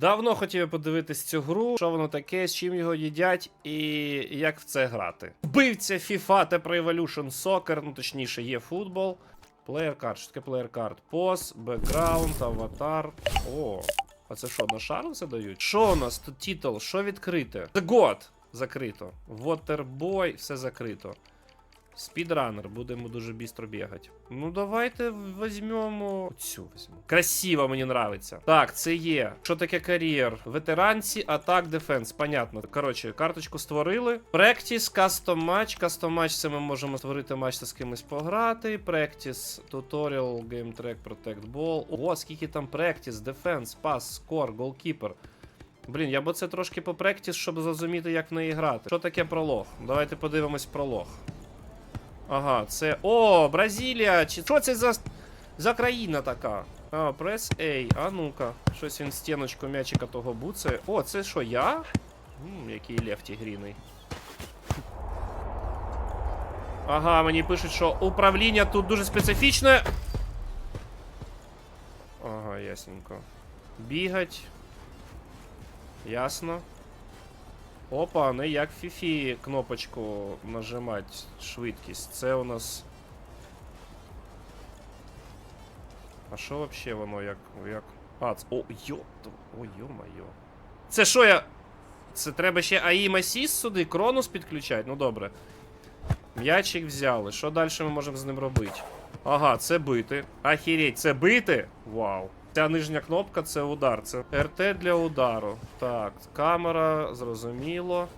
Давно хотів подивитись цю гру, що воно таке, з чим його їдять і як в це грати. Вбивця FIFA та Pro Evolution Soccer, ну точніше, є футбол. Player card, що таке player card? Пос, бекграунд, аватар. О, а це що, на шару це дають? Що у нас тут титул? Що відкрите? The God закрито. Waterboy, все закрито. Спідранер, будемо дуже бістро бігати. Ну, давайте візьмемо. Цю візьмемо. Красиво, мені нравиться. Так, це є. Що таке кар'єр? Ветеранці, атак, дефенс. Понятно. Коротше, карточку створили. Практіс, кастом матч. Кастом матч це ми можемо створити матч та з кимось пограти. Практіс, туторіал, геймтрек, протект бол. О, скільки там практіс, дефенс, пас, скор, голкіпер. Блін, я б це трошки попрактіс, щоб зрозуміти, як в неї грати. Що таке пролог? Давайте подивимось пролог. Ага, це. О, Бразилія! Чи що це за. за країна така? А, прес A. А ну-ка. Щось він стіночку м'ячика того буце. О, це що, я? М, який лев тігріний. Ага, мені пишуть, що управління тут дуже специфічне. Ага, ясненько. Бігать. Ясно. Опа, не як фіфі кнопочку нажимати швидкість. Це у нас. А що вообще воно як. як... А, це... О, йо. О, йо-моє. Це що я. Це треба ще АІМ Асіс сюди, Кронус підключати? Ну добре. М'ячик взяли. Що далі ми можемо з ним робити? Ага, це бити. Ахереть, це бити? Вау. Ця нижня кнопка це удар. Це РТ для удару. Так, камера, зрозуміло.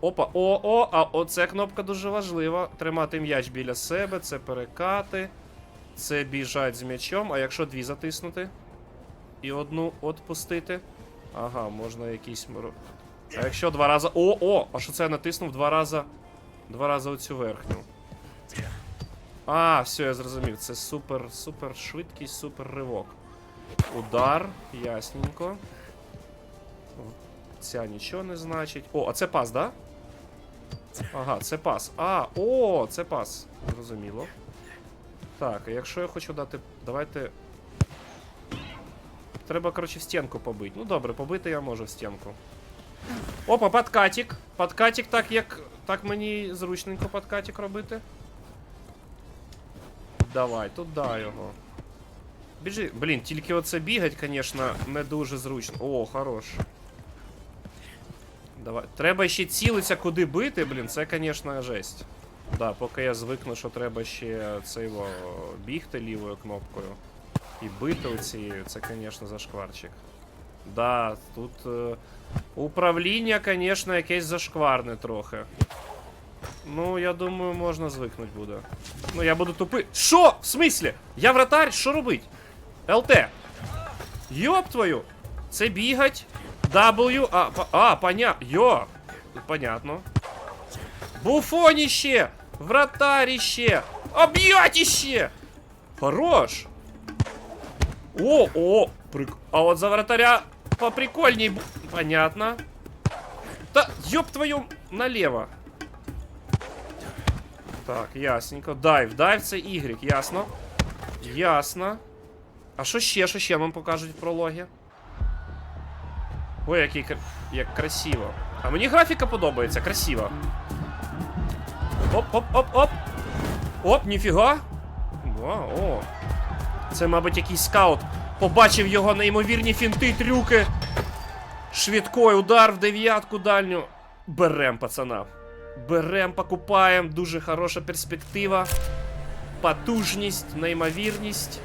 Опа, о, о, а оце кнопка дуже важлива. Тримати м'яч біля себе, це перекати. Це біжать з м'ячом. А якщо дві затиснути? І одну отпустити. Ага, можна якийсь. А якщо два рази. О, о! А що це я натиснув два рази. Два рази оцю верхню. А, все, я зрозумів. Це супер, супер швидкість, супер ривок. Удар, ясненько. Ця нічого не значить. О, а це пас, да? Ага, це пас. А, о, це пас. Зрозуміло. Так, а якщо я хочу дати. Давайте. Треба, коротше, в стінку побити. Ну добре, побити я можу в стінку. Опа, подкатик. Подкатик так як. Так мені зручненько подкатик робити. Давай, туди його. Біжи. Блін, тільки оце бігать, звісно, не дуже зручно. О, хорош. Давай. Треба ще цілитися, куди бити, блін, це, звісно, жесть. Да, поки я звикну, що треба ще цейво бігти лівою кнопкою. І бити оцією, це, звісно, зашкварчик. Да, тут е, управління, звісно, якесь зашкварне трохи. Ну, я думаю, можна звикнути буде. Ну, я буду тупий. Що? В смислі? Я вратарь, що робить? ЛТ. Йоп твою. Це бігать. W. А, по- а поня... Йо. Понятно. Буфоніще. Вратаріще. Об'ятіще. Хорош. О, о, прик... А от за вратаря поприкольней. бу- Понятно. Та, ёб твою, налево. Так, ясненько. Дайв, дайв це Y, ясно. Ясно. А що ще, що ще нам покажуть в прологі? Ой, який як красиво. А мені графіка подобається, красиво. Оп, оп, ніфіга. О, о. Це, мабуть, якийсь скаут. Побачив його неймовірні фінти, трюки. Швидкой удар в дев'ятку дальню. Берем, пацана. Берем, покупаємо. Дуже хороша перспектива. Потужність, неймовірність.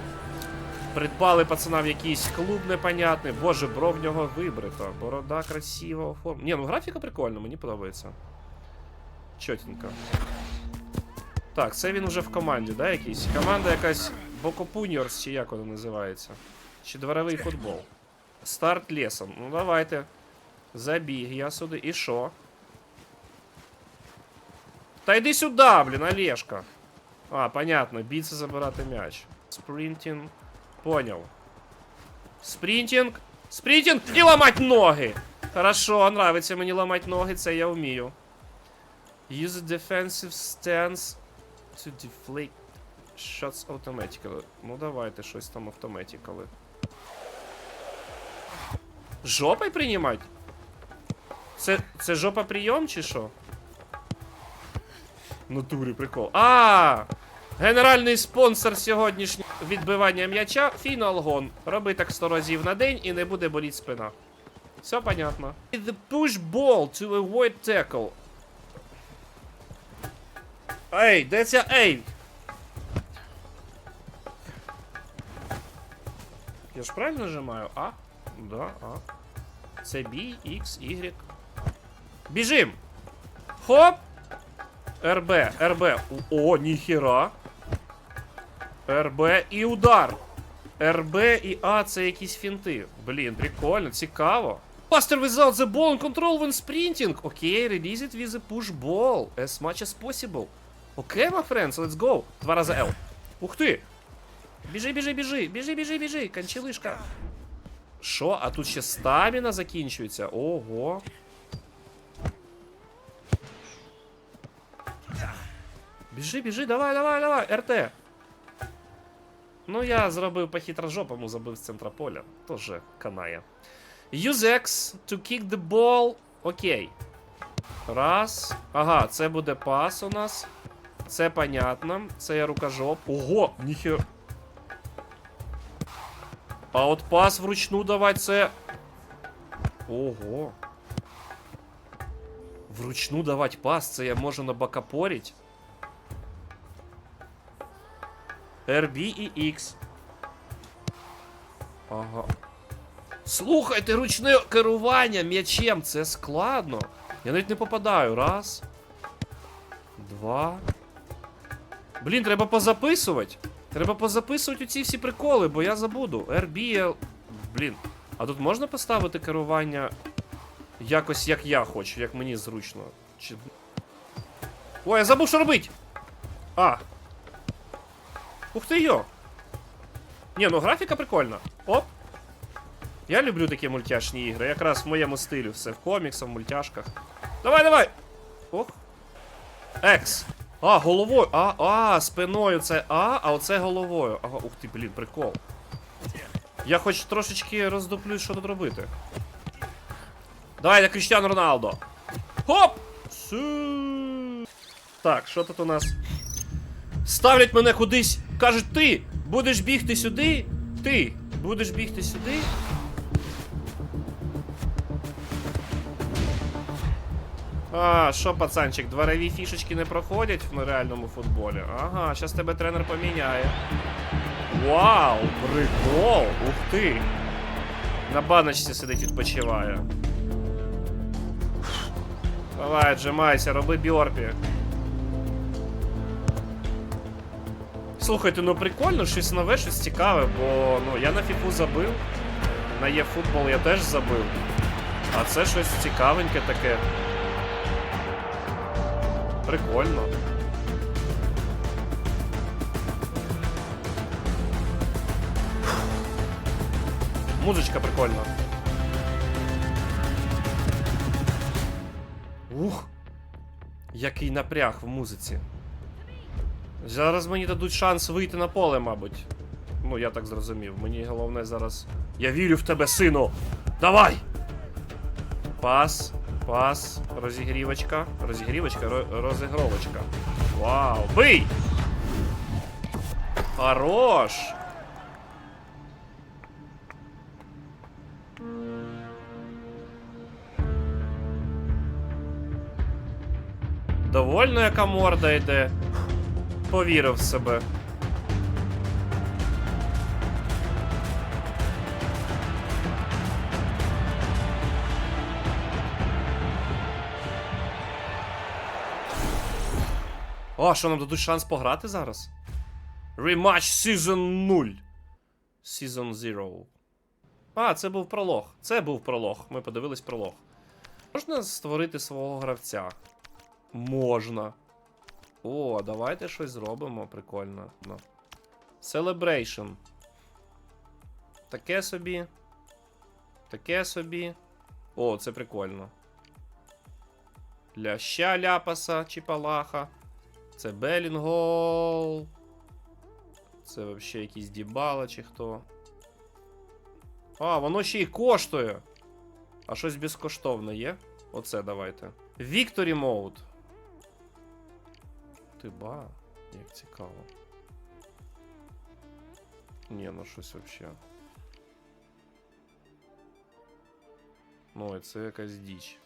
Придбали пацана в якийсь клуб непонятний. Боже, бро в нього вибрито. Борода красиво оформлена. Ні, ну графіка прикольна, мені подобається. Чотенько. Так, це він уже в команді, да, якийсь? Команда якась Бокопуньорс, чи як вона називається. Чи дворовий футбол. Старт лесом. Ну давайте. Забіг я сюди. І що? Та йди сюди, блін, Олешка. А, понятно, бійці забирати м'яч. Спринтинг. Понял. Спринтинг. Спринтинг і ламать ноги. Хорошо, нравиться мені ламать ноги, це я вмію. Use a defensive stance to deflect shots automatically. Ну давайте щось там автоматикали. Жопой приймать? Це, це жопа прийом чи що? В прикол. А! Генеральний спонсор сьогоднішнього відбивання м'яча Фіналгон. Роби так 100 разів на день і не буде боліти спина. Все понятно. The push ball to avoid tackle. Ей, де ця ей? Я ж правильно нажимаю? А? Да, А. Це B, X, Y. Біжим! Хоп! РБ, РБ. О, ніхіра. РБ і удар. РБ і А це якісь фінти. Блін, прикольно, цікаво. Buster without the ball and control when sprinting. Окей, release it with a push ball. As much as possible. Окей, my friends, let's go. Два рази L. Ух ти! Біжи, біжи, біжи, біжи, біжи, біжи, канчелишка. Що? А тут ще стаміна закінчується. Ого. Біжи, біжи, давай, давай, давай, РТ. Ну, я зробив по хитрожопому, забив з центра поля. Тоже канає. Use X to kick the ball. Окей. Раз. Ага, це буде пас у нас. Це понятно. Це я рукожоп. Ого, ніхер. А от пас вручну давати це. Ого. Вручну давати пас, це я можу набакапорить. RB і X. Ага. Слухайте, ручне керування м'ячем, це складно. Я навіть не попадаю. Раз. Два. Блін, треба позаписувати. Треба позаписувати ці всі приколи, бо я забуду. RB. Блін. А тут можна поставити керування якось як я хочу, як мені зручно. Чи... Ой, я забув, що робити! А. Ух ти йо! Ні, ну графіка прикольна. Оп. Я люблю такі мультяшні ігри. Якраз в моєму стилю все в коміксах, в мультяшках. Давай, давай! Ох. Екс. А, головою. А, а, спиною це А, а оце головою. Ага, ух ти, блін, прикол. Я хоч трошечки роздуплюсь, що тут робити. Давай, Кріштіану Роналдо. Хоп! Су. Так, що тут у нас? Ставлять мене кудись. Кажуть, ти будеш бігти сюди. Ти будеш бігти сюди. А, що, пацанчик, дворові фішечки не проходять в реальному футболі? Ага, зараз тебе тренер поміняє. Вау, прикол! Ух ти! На баночці сидить відпочиває. Давай, отжимайся, роби бьорпі. Слухайте, ну прикольно, щось нове, щось цікаве, бо ну я на фіфу забив. На є-футбол я теж забив. А це щось цікавеньке таке. Прикольно. Музичка прикольна. Ух! Який напряг в музиці. Зараз мені дадуть шанс вийти на поле, мабуть. Ну, я так зрозумів. Мені головне зараз. Я вірю в тебе, сину! Давай! Пас, пас, розігрівочка. Розігрівочка, ро- розігровочка. Вау! Бий! Хорош! Довольно яка морда йде. Повірив в себе. О, що нам дадуть шанс пограти зараз? Rematch Season 0. Season 0. А, це був пролог. Це був пролог. Ми подивились пролог. Можна створити свого гравця? Можна. О, давайте щось зробимо. Прикольно. Ну. Celebration. Таке собі. Таке собі. О, це прикольно. Ляща ляпаса чи палаха. Це Белінгол. Це взагалі якийсь дібала чи хто. А, воно ще й коштує. А щось безкоштовне є? Оце давайте. Victory Mode. Ти ба, як цікаво. Ні, ну щось вообще. Ну, це якась діч.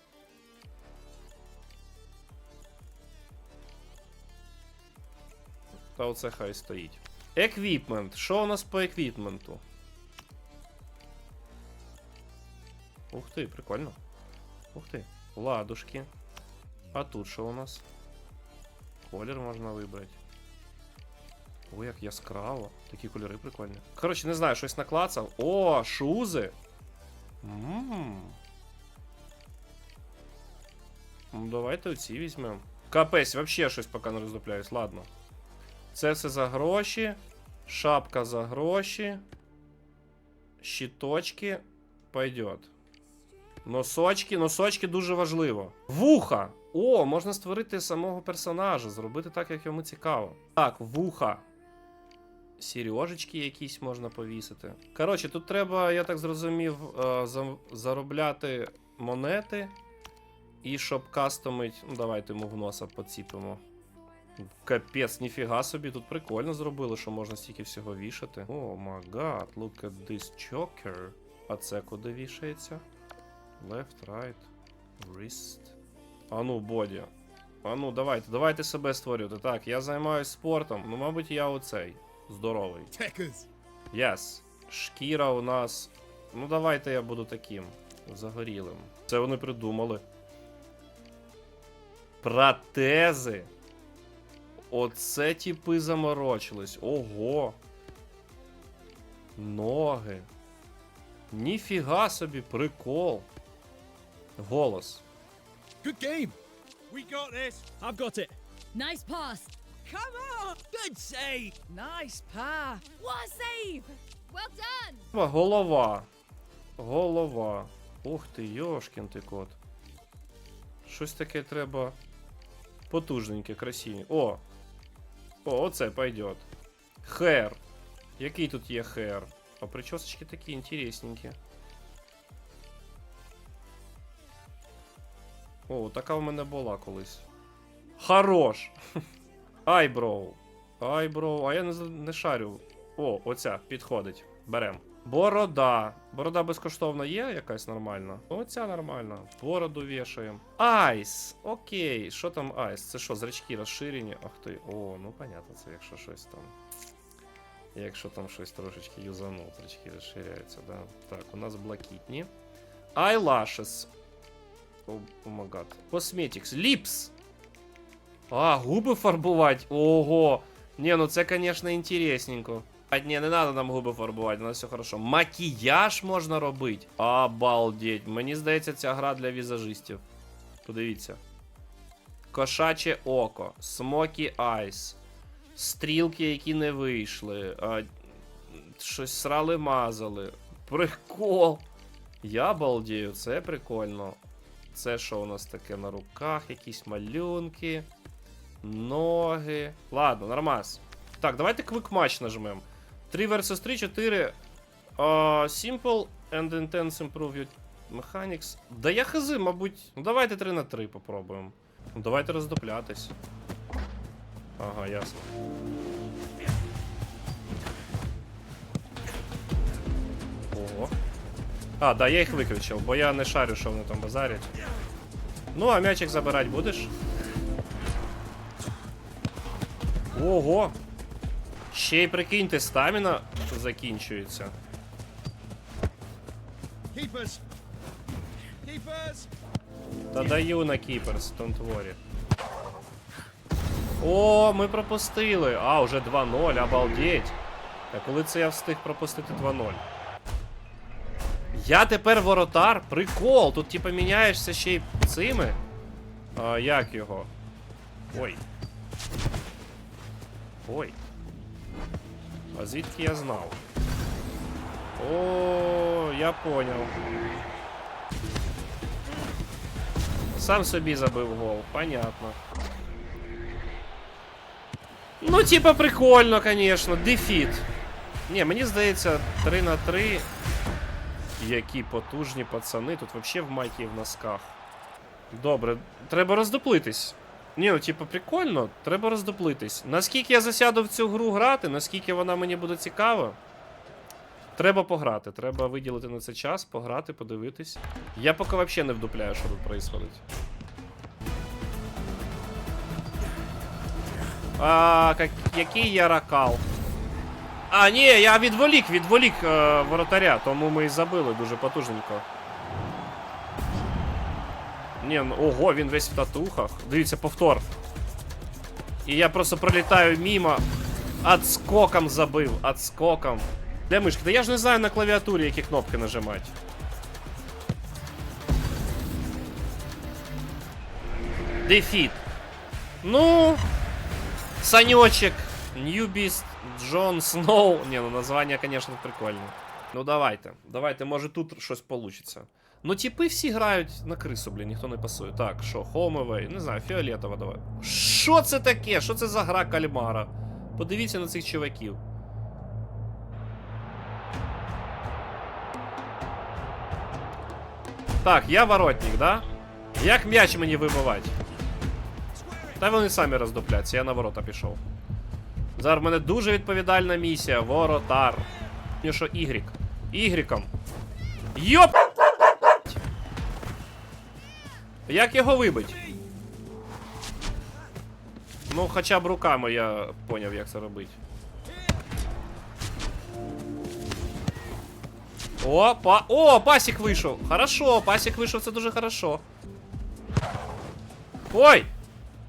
Та оце хай стоїть. Еквіпмент. Що у нас по еквіпменту? Ух ти, прикольно. Ух ти. Ладушки. А тут що у нас? Колір можна вибрати. Ой, як яскраво. Такі кольори прикольні. Коротше, не знаю, щось наклацав. О, шузи. Ммм. Ну, давайте оці візьмемо. Капець, вообще щось поки не роздупляюсь, ладно. Це все за гроші. Шапка за гроші. Щиточки. Пойдет. Носочки, носочки дуже важливо. Вуха! О, можна створити самого персонажа, зробити так, як йому цікаво. Так, вуха. Сережечки якісь можна повісити. Коротше, тут треба, я так зрозумів, е, заробляти монети. І щоб кастомить. Ну, давайте йому в носа поціпимо. Капець, ніфіга собі, тут прикольно зробили, що можна стільки всього вішати. О, магад, look at this choker. А це куди вішається? Left, right, wrist. А ну, боді. А ну, давайте, давайте себе створювати. Так, я займаюся спортом. Ну, мабуть, я оцей. Здоровий. Yes. Шкіра у нас. Ну, давайте я буду таким. Загорілим. Це вони придумали. Протези. Оце типи заморочились. Ого. Ноги. Ніфіга собі, прикол. Голос. Good game. We got this. I've got it. Nice pass. Come on. Good save. Nice pass. What a save. Well done. Голова. Голова. Ух ти, йошкін ти кот. Щось таке треба. Потужненьке, красиве. О! О, оце пойдет. Хер. Який тут є хер? А причосочки такі інтересненькі. О, така в мене була колись. Хорош! Айброу. Айброу. А я не, не шарю. О, оця, підходить. Берем. Борода. Борода безкоштовна є якась нормальна? Оця нормальна. Бороду вішаємо. Айс. Окей. Що там айс? Це що, зрачки розширені? Ах ти. О, ну понятно, це якщо щось там. Якщо там щось трошечки юзанув, зрачки розширяються, да. Так, у нас блакитні. Eyelashes. О, гад. Lips. А, губи фарбувати. Ого. Не, ну це, конечно, інтересненько. А, ні, не треба нам губи фарбувати, у нас все хорошо. Макіяж можна робити. Обалдеть. Мені здається, ця гра для візажистів. Подивіться. Кошаче око, смокі айс, стрілки, які не вийшли. А, щось срали мазали. Прикол. Я балдію, це прикольно. Це що у нас таке на руках? Якісь малюнки. Ноги. Ладно, нормас. Так, давайте Quick Match нажмем. 3 versus 3, 4. Uh, simple and intense improve your mechanics. Да я хази, мабуть. Ну давайте 3 на 3 попробуємо. Ну давайте роздуплятись. Ага, ясно. Ого. А, да, я їх виключив, бо я не шарю, що вони там базарять. Ну, а м'ячик забирати будеш? Ого! Ще й прикиньте, стаміна закінчується. Keepers. Keepers. Та даю на Кіперс, worry. О, ми пропустили. А, уже 2-0, обалдеть. А коли це я встиг пропустити 2-0? Я тепер воротар? Прикол! Тут типа міняєшся ще й цими. А, як його? Ой. Ой. А звідки я знав? О, я поняв. Сам собі забив гол, понятно. Ну, типа, прикольно, конечно, дефіт. Ні, мені здається, 3 на 3. Які потужні пацани. Тут взагалі в майкі і в носках. Добре, треба роздоплитись. Ні, ну типу, прикольно, треба роздоплитись. Наскільки я засяду в цю гру грати, наскільки вона мені буде цікава. Треба пограти, треба виділити на це час, пограти, подивитись. Я поки взагалі не вдупляю, що тут відбувається. А, який я ракал. А, ні, я відволік, відволік е, воротаря, тому ми і забили дуже потужненько. Ні, ну ого, він весь в татухах. Дивіться, повтор. І я просто пролітаю мимо. Отскоком забив, отскоком. Де мишка? Та я ж не знаю на клавіатурі, які кнопки нажимати. Дефіт. Ну. Санечек. Ньюбіст. Джон Сноу. Не, ну названня, конечно, прикольне. Ну давайте. Давайте, може тут щось получиться. Ну, типи всі грають на крису, блін, ніхто не пасує. Так, що, Хомовей, не знаю, фіолетова давай. Що це таке? Що це за гра кальмара? Подивіться на цих чуваків. Так, я воротник, да? Як м'яч мені вибивати? Та вони самі роздупляться, я на ворота пішов. Зараз в мене дуже відповідальна місія. Воротар. Мені що, Y? Ігріком. Йоп! Як його вибить? Ну, хоча б руками я поняв, як це робити. О, па... О, пасік вийшов. Хорошо, пасік вийшов, це дуже хорошо. Ой!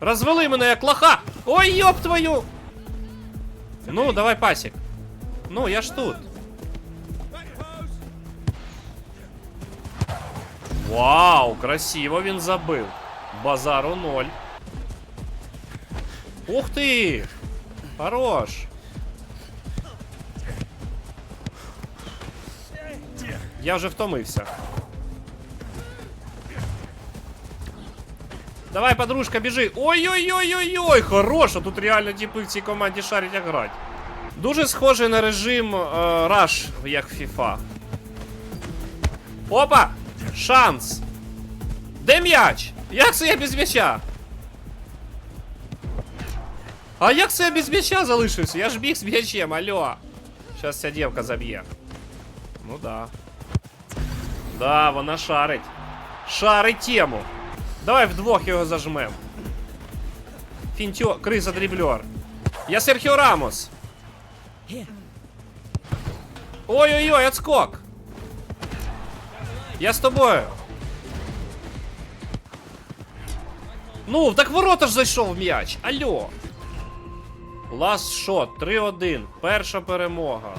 Розвели мене як лоха! Ой, йоп твою! Ну, давай пасік. Ну, я ж тут. Вау, красиво він забив. Базару ноль. Ух ти! Хорош. Я вже втомився. Давай, подружка, біжи. Ой-ой-ой-ой-ой! Хорошо, тут реально типи в цій команді шарять як грати. Дуже схожий на режим е, Rush, як в FIFA. Опа! Шанс! Де м'яч? Як це я без м'яча? А як це я без м'яча залишився? Я ж біг з м'ячем, алло. Щас ця дівка заб'є. Ну да. Да, вона шарить. Шарить тему. Давай вдвох його зажмем. Фінтьо, криза дріблер. Я Серхіо Рамос. Ой-ой-ой, отскок. Я з тобою. Ну, так ворота ж зайшов м'яч. Алло. Ласт шот, 3-1. Перша перемога.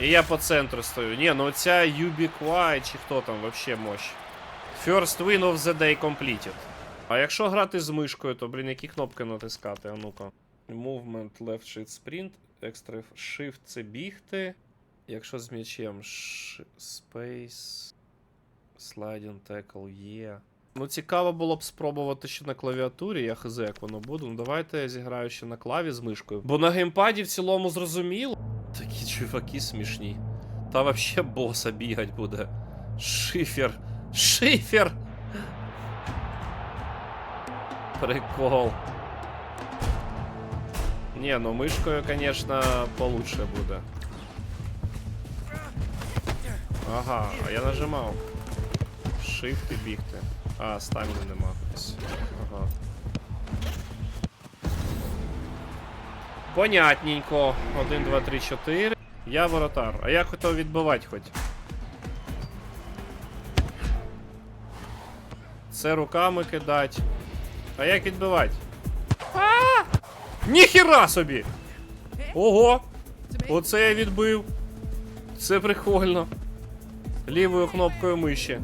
І я по центру стою. Ні, ну ця Юбіквай чи хто там вообще мощь. First win of the day completed. А якщо грати з мишкою, то, блін, які кнопки натискати? А ну-ка. Movement, left shift sprint, extra shift це бігти. Якщо з м'ячем. Space. Sliding tackle є. Ну, цікаво було б спробувати ще на клавіатурі, я хз, як воно буде. Ну давайте я зіграю ще на клаві з мишкою. Бо на геймпаді в цілому зрозуміло. Такі чуваки смішні. Та вообще боса бігать буде. Шифер. Шифер! Прикол. Не, ну мишкою, конечно, получше буде. Ага, а я нажимав. Shift і бігти. А, стаміни нема. Ага. Понятненько. 1, 2, 3, 4. Я воротар. А я хотів відбивати хоч. Це руками кидать. А як відбивати? А! Ніхіра собі! Ого! Оце я відбив. Це прикольно. Лівою кнопкою миші.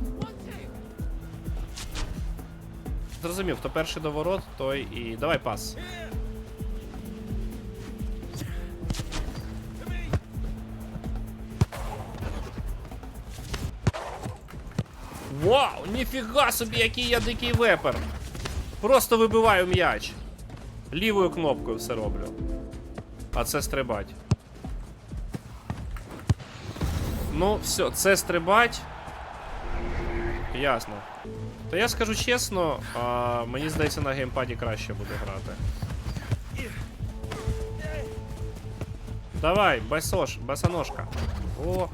Зрозумів, хто перший до ворот, той і. Давай пас. Вау! Ніфіга собі, який я дикий вепер! Просто вибиваю м'яч. Лівою кнопкою все роблю. А це стрибать. Ну, все, це стрибать. Ясно. Та я скажу чесно, а, мені здається, на геймпаді краще буде грати. Давай, басош, басаножка. О.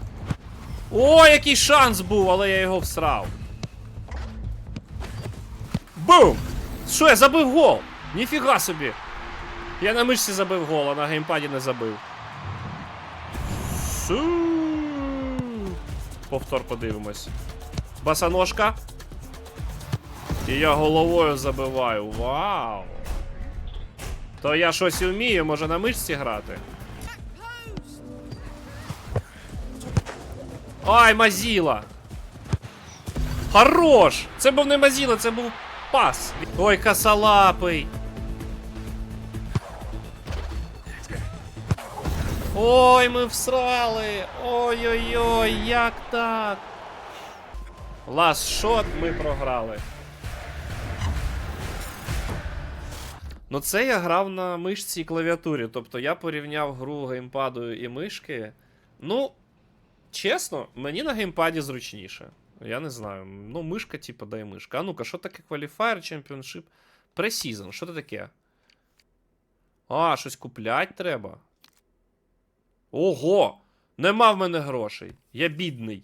О, який шанс був, але я його всрав. Бум! Що, я забив гол? Ніфіга собі. Я на мишці забив гол, а на геймпаді не забив. Су. Повтор подивимось. Басаножка. І я головою забиваю. Вау! То я щось вмію, може на мишці грати? Ай, Мазіла! Хорош! Це був не Мазіла, це був пас. Ой, косолапий. Ой, ми всрали! Ой-ой-ой, як так? Лас шот ми програли. Ну, це я грав на мишці і клавіатурі. Тобто я порівняв гру геймпаду і мишки. Ну, чесно, мені на геймпаді зручніше. Я не знаю. Ну, мишка, типа, дай мишка. А ну-ка, що таке Qualifier Championship? Пресізон, що це таке? А, щось куплять треба. Ого! Нема в мене грошей. Я бідний.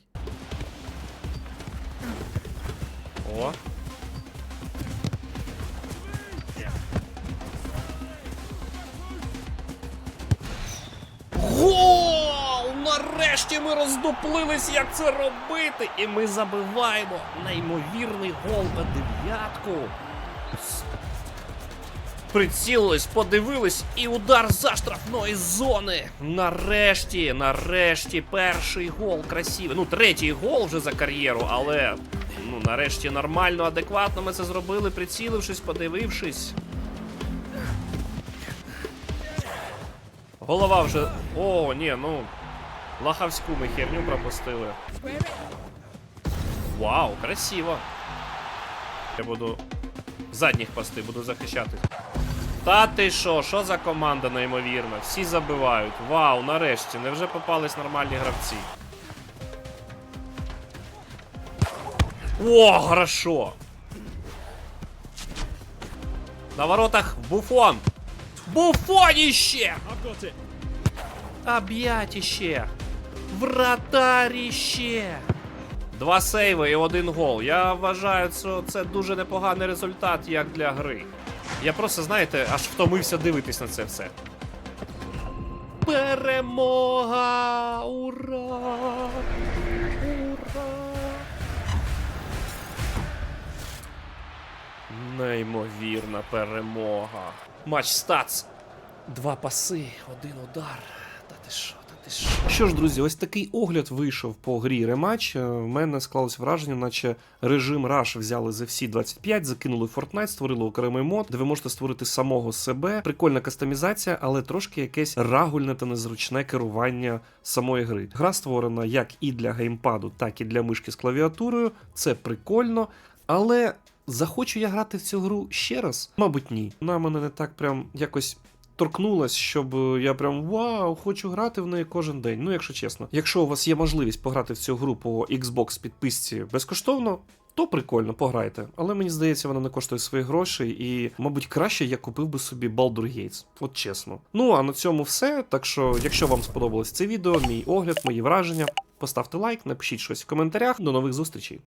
О. Нарешті ми роздуплились, як це робити! І ми забиваємо неймовірний гол на дев'ятку. Прицілились, подивились, і удар за штрафної зони. Нарешті, нарешті, перший гол красивий. Ну, третій гол вже за кар'єру, але ну, нарешті нормально, адекватно ми це зробили, прицілившись, подивившись. Голова вже. О, ні, ну. Лахавську ми херню пропустили. Вау, красиво. Я буду задніх пасти, буду захищати. Та ти що, що за команда неймовірна? Всі забивають. Вау, нарешті, невже попались нормальні гравці. О, хорошо. На воротах буфон. Буфоніще! Об'ятіще! Вратаріще! Два сейви і один гол. Я вважаю, що це дуже непоганий результат як для гри. Я просто, знаєте, аж втомився дивитись на це все. Перемога! Ура! Ура! Неймовірна перемога. Матч стац. Два паси, один удар. Та ти що, та що? Ж, друзі, ось такий огляд вийшов по грі рематч. В мене склалось враження, наче режим Rush взяли з FC 25, закинули Fortnite, створили окремий мод, де ви можете створити самого себе. Прикольна кастомізація, але трошки якесь рагульне та незручне керування самої гри. Гра створена як і для геймпаду, так і для мишки з клавіатурою. Це прикольно, але. Захочу я грати в цю гру ще раз? Мабуть, ні. Вона мене не так прям якось торкнулась, щоб е, я прям вау, хочу грати в неї кожен день. Ну, якщо чесно. Якщо у вас є можливість пограти в цю гру по Xbox підписці безкоштовно. То прикольно, пограйте. Але мені здається, вона не коштує своїх грошей, і, мабуть, краще я купив би собі Baldur Gates. От чесно. Ну а на цьому все. Так що, якщо вам сподобалось це відео, мій огляд, мої враження, поставте лайк, напишіть щось в коментарях. До нових зустрічей.